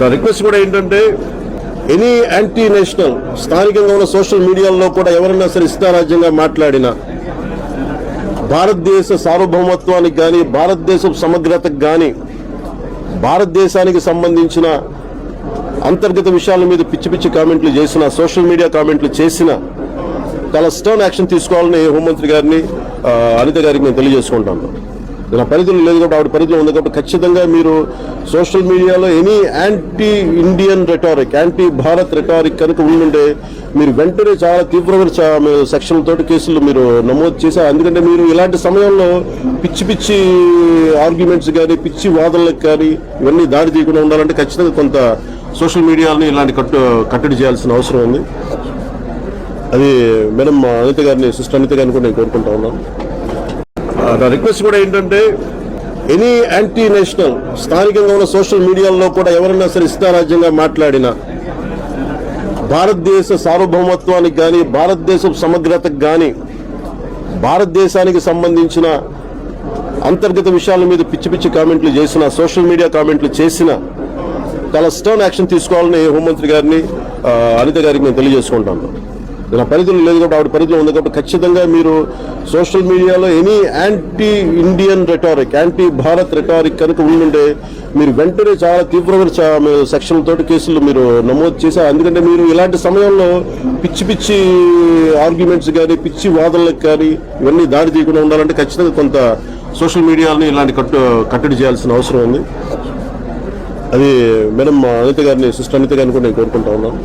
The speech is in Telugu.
నా రిక్వెస్ట్ కూడా ఏంటంటే ఎనీ యాంటీ నేషనల్ స్థానికంగా ఉన్న సోషల్ మీడియాలో కూడా ఎవరైనా సరే ఇష్టారాజ్యంగా మాట్లాడినా భారతదేశ సార్వభౌమత్వానికి కానీ భారతదేశం సమగ్రతకు కానీ భారతదేశానికి సంబంధించిన అంతర్గత విషయాల మీద పిచ్చి పిచ్చి కామెంట్లు చేసిన సోషల్ మీడియా కామెంట్లు చేసిన చాలా స్టర్న్ యాక్షన్ తీసుకోవాలని హోంమంత్రి గారిని అనిత గారికి నేను తెలియజేసుకుంటాను. నా పరిధిలో లేదు కాబట్టి ఆవిడ పరిధిలో ఉంది కాబట్టి ఖచ్చితంగా మీరు సోషల్ మీడియాలో any anti Indian rhetoric anti Bharat rhetoric కనుక ఉండుంటే మీరు వెంటనే చాలా తీవ్రమైన సెక్షన్ తోటి కేసులు మీరు నమోదు చేశారు. ఎందుకంటే మీరు ఇలాంటి సమయంలో పిచ్చి పిచ్చి ఆర్గ్యుమెంట్స్ కానీ పిచ్చి వాదనలకు కానీ ఇవన్నీ దారి తీయకుండా ఉండాలంటే ఖచ్చితంగా కొంత సోషల్ మీడియాని ఇలాంటి కట్టు కట్టడి చేయాల్సిన అవసరం ఉంది. అది మేడం మా అనిత గారిని సిస్టర్ అనిత గారిని కూడా నేను కోరుకుంటా ఉన్నాను. నా రిక్వెస్ట్ కూడా ఏంటంటే ఎనీ యాంటీ నేషనల్ స్థానికంగా ఉన్న సోషల్ మీడియాలో కూడా ఎవరైనా సరే ఇష్టారాజ్యంగా మాట్లాడినా భారతదేశ సార్వభౌమత్వానికి కానీ భారతదేశం సమగ్రతకు కానీ భారతదేశానికి సంబంధించిన అంతర్గత విషయాల మీద పిచ్చి పిచ్చి కామెంట్లు చేసిన సోషల్ మీడియా కామెంట్లు చేసిన చాలా స్టర్న్ యాక్షన్ తీసుకోవాలని హోంమంత్రి గారిని అనిత గారికి నేను తెలియజేసుకుంటాను. నా పరిధిలో లేదు కాబట్టి ఆవిడ పరిధిలో ఉంది కాబట్టి ఖచ్చితంగా మీరు సోషల్ మీడియాలో any anti Indian rhetoric anti Bharat rhetoric కనుక ఉండుంటే మీరు వెంటనే చాలా తీవ్రమైన సెక్షన్ తోటి కేసులు మీరు నమోదు చేశారు. ఎందుకంటే మీరు ఇలాంటి సమయంలో పిచ్చి పిచ్చి ఆర్గ్యుమెంట్స్ కానీ పిచ్చి వాదనలకు కానీ ఇవన్నీ దారి తీయకుండా ఉండాలంటే ఖచ్చితంగా కొంత సోషల్ మీడియాని ఇలాంటి కట్టు కట్టడి చేయాల్సిన అవసరం ఉంది. అది మేడం మా అనిత గారిని సిస్టర్ అనిత గారిని కూడా నేను కోరుకుంటా ఉన్నాను.